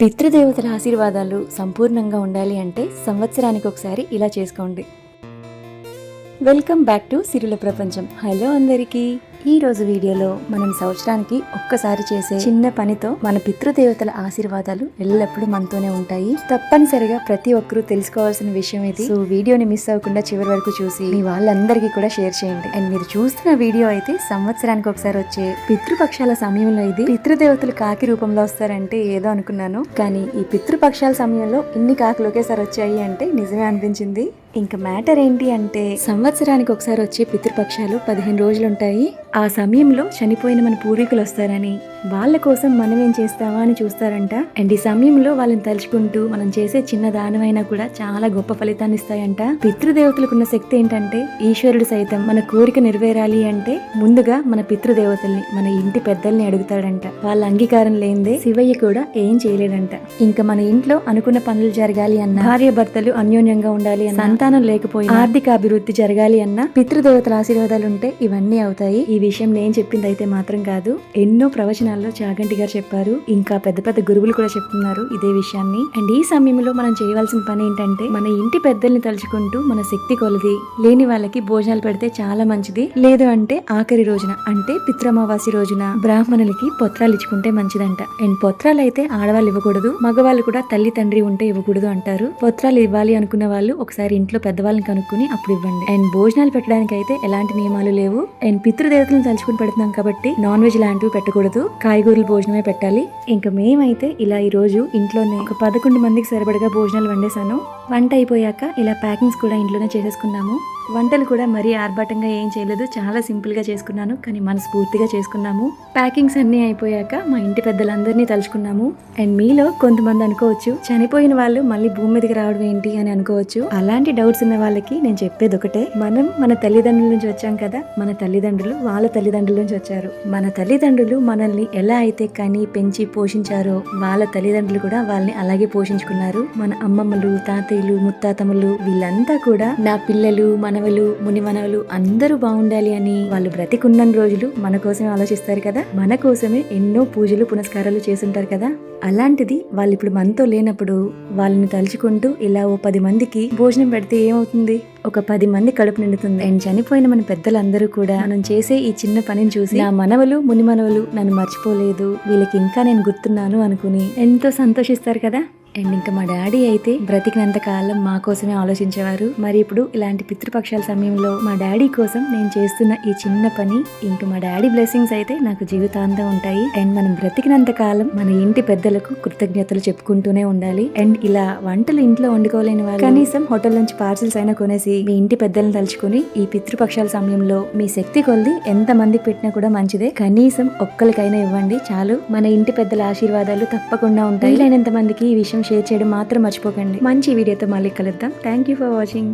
పితృదేవతల ఆశీర్వాదాలు సంపూర్ణంగా ఉండాలి అంటే సంవత్సరానికి ఒకసారి ఇలా చేసుకోండి. వెల్కమ్ బ్యాక్ టు సిరుల ప్రపంచం హలో అందరికీ. ఈ రోజు వీడియోలో మనం సంవత్సరానికి ఒక్కసారి చేసే చిన్న పనితో మన పితృదేవతల ఆశీర్వాదాలు ఎల్లప్పుడూ మనతోనే ఉంటాయి. తప్పనిసరిగా ప్రతి ఒక్కరూ తెలుసుకోవాల్సిన విషయం ఇది. సో వీడియోని మిస్ అవ్వకుండా చివరి వరకు చూసి మీ వాళ్ళందరికీ కూడా షేర్ చేయండి. అండ్ మీరు చూస్తున్న వీడియో అయితే సంవత్సరానికి ఒకసారి వచ్చే పితృపక్షాల సమయంలో ఇది. పితృదేవతలు కాకి రూపంలో వస్తారంటే ఏదో అనుకున్నాను. కానీ ఈ పితృపక్షాల సమయంలో ఇన్ని కాకులు ఒకేసారి వచ్చాయి అంటే నిజమే అనిపించింది. ఇంకా మ్యాటర్ ఏంటి అంటే సంవత్సరానికి ఒకసారి వచ్చే పితృపక్షాలు పదిహేను రోజులు ఉంటాయి ఆ సమయంలో చనిపోయిన మన పూర్వీకులు వస్తారని. వాళ్ళ కోసం మనం ఏం చేస్తామా అని చూస్తారంట. అండ్ ఈ సమయంలో వాళ్ళని తలుచుకుంటూ మనం చేసే చిన్న దానమైనా కూడా చాలా గొప్ప ఫలితాన్ని ఇస్తాయంట. పితృదేవతలకు ఉన్న శక్తి ఏంటంటే ఈశ్వరుడు సైతం మన కోరిక నెరవేరాలి అంటే ముందుగా మన పితృదేవతల్ని మన ఇంటి పెద్దల్ని అడుగుతాడంట. వాళ్ళ అంగీకారం లేనిదే శివయ్య కూడా ఏం చేయలేడంట. ఇంకా మన ఇంట్లో అనుకున్న పనులు జరగాలి అన్న భార్య భర్తలు అన్యోన్యంగా ఉండాలి అన్న సంతానం లేకపోయినా ఆర్థిక అభివృద్ధి జరగాలి అన్న పితృదేవతల ఆశీర్వాదాలు ఉంటే ఇవన్నీ అవుతాయి. ఈ విషయం నేను చెప్పింది అయితే మాత్రం కాదు. ఎన్నో ప్రవచనాల్లో చాగంటి గారు చెప్పారు. ఇంకా పెద్ద పెద్ద గురువులు కూడా చెప్తున్నారు ఇదే విషయాన్ని. అండ్ ఈ సమయంలో మనం చేయవలసిన పని ఏంటంటే మన ఇంటి పెద్దల్ని తలుచుకుంటూ మన శక్తి కొలది. లేని వాళ్ళకి భోజనాలు పెడితే చాలా మంచిది. లేదు అంటే ఆఖరి రోజున అంటే పిత్రమావాసి రోజున బ్రాహ్మణులకి పొత్రాలు ఇచ్చుకుంటే మంచిదంట. అండ్ పొత్రాలు అయితే ఆడవాళ్ళు ఇవ్వకూడదు మగవాళ్ళు కూడా తల్లి తండ్రి ఉంటే ఇవ్వకూడదు అంటారు. పొత్రాలు ఇవ్వాలి అనుకున్న వాళ్ళు ఒకసారి ఇంట్లో పెద్దవాళ్ళని కనుక్కుని అప్పుడు ఇవ్వండి. అండ్ భోజనాలు పెట్టడానికి అయితే ఎలాంటి నియమాలు లేవు. అండ్ పితృదేవతలను తలుచుకుని పెడుతున్నాం కాబట్టి నాన్ వెజ్ లాంటివి పెట్టకూడదు. కాయగూరలు భోజనమే పెట్టాలి. ఇంకా మేమైతే ఇలా ఈ రోజు ఇంట్లోనే ఒక పదకొండు మందికి సరిపడగా భోజనాలు వండేసాను వంట అయిపోయాక ఇలా ప్యాకింగ్స్ కూడా ఇంట్లోనే చేసేసుకున్నాము. వంటలు కూడా మరీ ఆర్భాటంగా ఏం చేయలేదు. చాలా సింపుల్గా చేసుకున్నాను. కానీ మనస్ఫూర్తిగా చేసుకున్నాము. ప్యాకింగ్స్ అన్నీ అయిపోయాక మా ఇంటి పెద్దలందరినీ తలుచుకున్నాము. అండ్ మీలో కొంతమంది అనుకోవచ్చు చనిపోయిన వాళ్ళు మళ్ళీ భూమి మీదకి రావడం ఏంటి అని అనుకోవచ్చు. అలాంటి డౌట్స్ ఉన్న వాళ్ళకి నేను చెప్పేది ఒకటే. మనం మన తల్లిదండ్రుల నుంచి వచ్చాం కదా మన తల్లిదండ్రులు వాళ్ళ తల్లిదండ్రుల నుంచి వచ్చారు. మన తల్లిదండ్రులు మనల్ని ఎలా అయితే కని పెంచి పోషించారో వాళ్ళ తల్లిదండ్రులు కూడా వాళ్ళని అలాగే పోషించుకున్నారు. మన అమ్మమ్మలు తాతయ్యలు ముత్తాతమ్మలు వీళ్ళంతా కూడా నా పిల్లలు మన మనవలు మునిమనవలు అందరూ బాగుండాలి అని వాళ్ళు బ్రతికున్న రోజులు మన కోసమే ఆలోచిస్తారు కదా? మన కోసమే ఎన్నో పూజలు పునస్కారాలు చేస్తుంటారు కదా? అలాంటిది వాళ్ళు ఇప్పుడు మనతో లేనప్పుడు వాళ్ళని తలుచుకుంటూ ఇలా ఓ పది మందికి భోజనం పెడితే ఏమవుతుంది? ఒక పది మంది కడుపు నిండుతుంది. అండ్ చనిపోయిన మన పెద్దలందరూ కూడా మనం చేసే ఈ చిన్న పనిని చూసి నా మనవలు ముని మనవలు నన్ను మర్చిపోలేదు. వీళ్ళకి ఇంకా నేను గుర్తున్నాను అనుకుని ఎంతో సంతోషిస్తారు కదా? అండ్ ఇంకా మా డాడీ అయితే బ్రతికినంత కాలం మా కోసమే ఆలోచించేవారు. మరి ఇప్పుడు ఇలాంటి పితృపక్షాల సమయంలో మా డాడీ కోసం నేను చేస్తున్న ఈ చిన్న పని ఇంకా మా డాడీ బ్లెస్సింగ్స్ అయితే నాకు జీవితాంతం ఉంటాయి. అండ్ మనం బ్రతికినంత కాలం మన ఇంటి పెద్దలకు కృతజ్ఞతలు చెప్పుకుంటూనే ఉండాలి. అండ్ ఇలా వంటలు ఇంట్లో వండుకోలేని వాళ్ళు కనీసం హోటల్ నుంచి పార్సిల్స్ అయినా కొనేసి మీ ఇంటి పెద్దలను తలుచుకుని ఈ పితృపక్షాల సమయంలో మీ శక్తి కొలిది ఎంత మందికి పెట్టినా కూడా మంచిదే. కనీసం ఒక్కరికైనా ఇవ్వండి చాలు. మన ఇంటి పెద్దల ఆశీర్వాదాలు తప్పకుండా ఉంటాయి. లేనంత మందికి ఈ విషయం షేర్ చేయడం మాత్రం మర్చిపోకండి. మంచి వీడియోతో మళ్ళీ కలుద్దాం. Thank you for watching